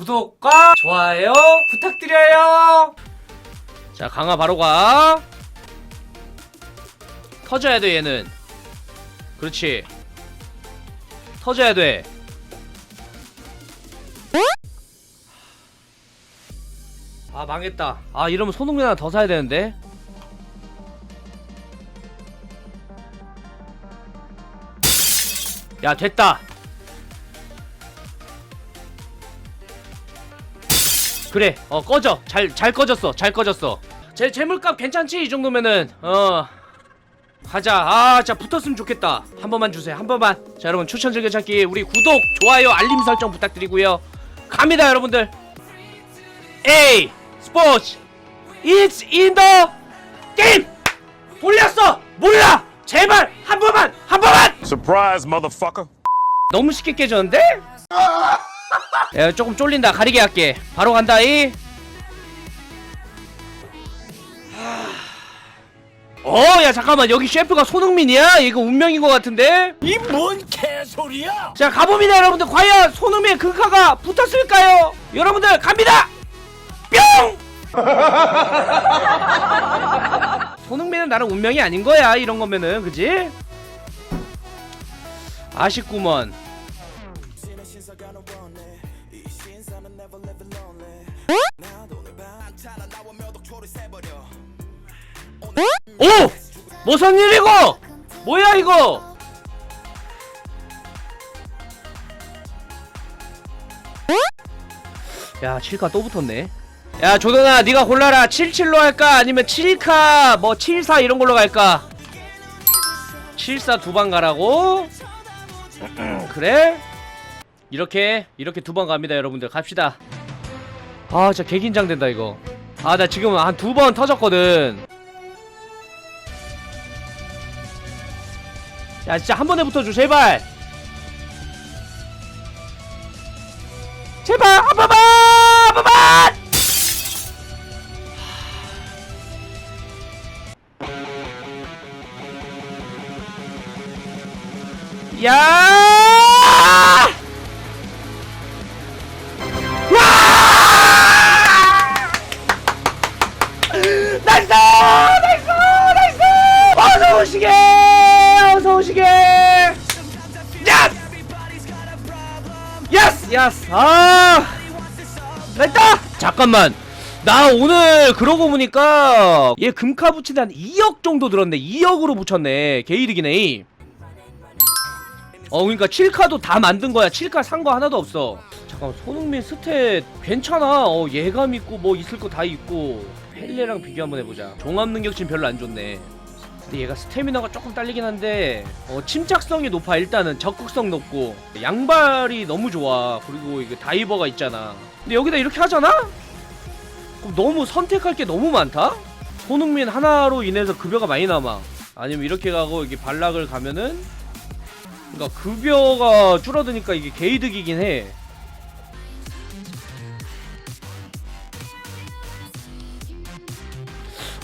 구독과 좋아요 부탁드려요. 자, 강화 바로 가. 터져야 돼, 얘는. 그렇지. 터져야 돼. 아, 망했다. 아, 이러면 손흥민 하나 더 사야 되는데. 야, 됐다. 그래 어 꺼져. 잘 잘 꺼졌어 잘 꺼졌어. 제 재물값 괜찮지? 이 정도면은 어. 가자. 아 진짜 붙었으면 좋겠다. 한 번만 주세요 한 번만. 자 여러분 추천 즐겨찾기. 우리 구독 좋아요 알림 설정 부탁드리고요. 갑니다 여러분들. 에이 스포츠. It's in the game. 돌렸어. 몰라. 제발 한 번만 한 번만. Surprise, motherfucker. 너무 쉽게 깨졌는데? 야 조금 쫄린다 가리게 할게 바로 간다 이 어 야 잠깐만 여기 셰프가 손흥민이야? 이거 운명인 것 같은데? 이 뭔 개소리야? 자 가봅니다 여러분들 과연 손흥민의 금카가 붙었을까요? 여러분들 갑니다! 뿅! 손흥민은 나랑 운명이 아닌 거야 이런 거면은 그지? 아쉽구먼 오! 무슨 일이고? 뭐야 이거? 야 7카 또 붙었네. 야 조던아 네가 골라라. 77로 할까? 아니면 7카 뭐 74 이런 걸로 갈까? 74 두 방 가라고? 그래? 이렇게 이렇게 두 번 갑니다 여러분들. 갑시다 아 진짜 개긴장된다 이거. 아 나 지금 한 두 번 터졌거든. 야 진짜 한 번에 붙어줘 제발. 제발 한 번만 한 번만! 야! 오시게! 야스! 야스! 야스! 아! 됐다! 잠깐만! 나 오늘 그러고 보니까 얘 금카 붙이는데 한 2억 정도 들었네 2억으로 붙였네 개이득이네 어 그러니까 7카도 다 만든 거야 7카 산 거 하나도 없어 잠깐만 손흥민 스탯 괜찮아 어 예감 있고 뭐 있을 거 다 있고 펠레랑 비교 한번 해보자 종합 능력치는 별로 안 좋네 근데 얘가 스태미나가 조금 딸리긴 한데 어 침착성이 높아 일단은 적극성 높고 양발이 너무 좋아 그리고 이게 다이버가 있잖아 근데 여기다 이렇게 하잖아? 그럼 너무 선택할 게 너무 많다? 손흥민 하나로 인해서 급여가 많이 남아 아니면 이렇게 가고 이게 발락을 가면은 그러니까 급여가 줄어드니까 이게 개이득이긴 해.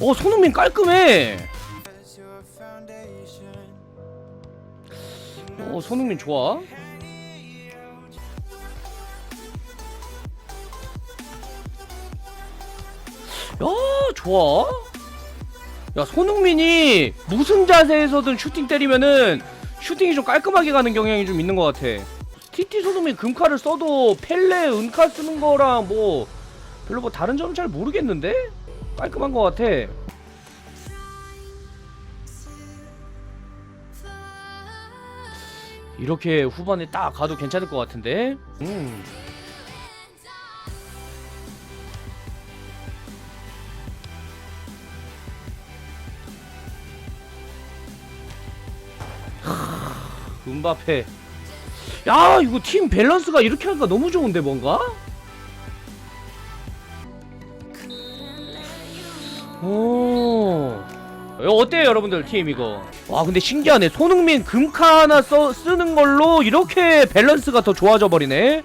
어 손흥민 깔끔해. 어 손흥민 좋아. 야 좋아. 야 손흥민이 무슨 자세에서든 슈팅 때리면은 슈팅이 좀 깔끔하게 가는 경향이 좀 있는 것 같아. TT 손흥민 금카를 써도 펠레 은카 쓰는 거랑 뭐 별로 뭐 다른 점은 잘 모르겠는데 깔끔한 것 같아. 이렇게 후반에 딱 가도 괜찮을 것 같은데. 음. 음바페. 야, 이거 팀 밸런스가 이렇게 하니까 너무 좋은데 뭔가? 오. 이거 어때요, 여러분들 팀 이거? 와, 근데 신기하네. 손흥민 금카 하나 써, 쓰는 걸로 이렇게 밸런스가 더 좋아져 버리네.